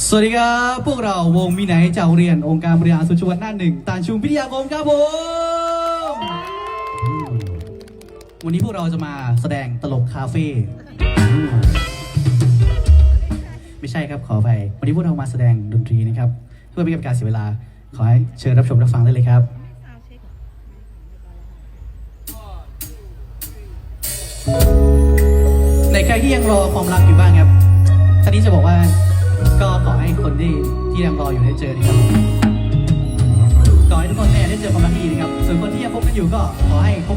สวัสดีครับ พวกเราวงมีไหนจากเรียนองค์การบริหารส่วนจังหวัดน่าหนึ่งตานชุมพิทยาคมครับผมวันนี้พวกเราจะมาแสดงตลกคาเฟ่ไม่ใช่ครับขอไปวันนี้พวกเรามาแสดงดนตรีนะครับ เพื่อไม่ให้เป็นการเสียเวลา ขอให้เชิญรับชมรับฟังได้เลยครับ ในใครที่ยังรอความรักอยู่บ้างครับท่านนี้จะบอกว่า ก็ขอให้คนที่ที่ยังรออยู่ได้เจอนะครับขอให้ทุกคนเนี่ยได้เจอความรักที่ดีนะครับ ส่วนคนที่ยังพบกันอยู่ก็ขอให้พบ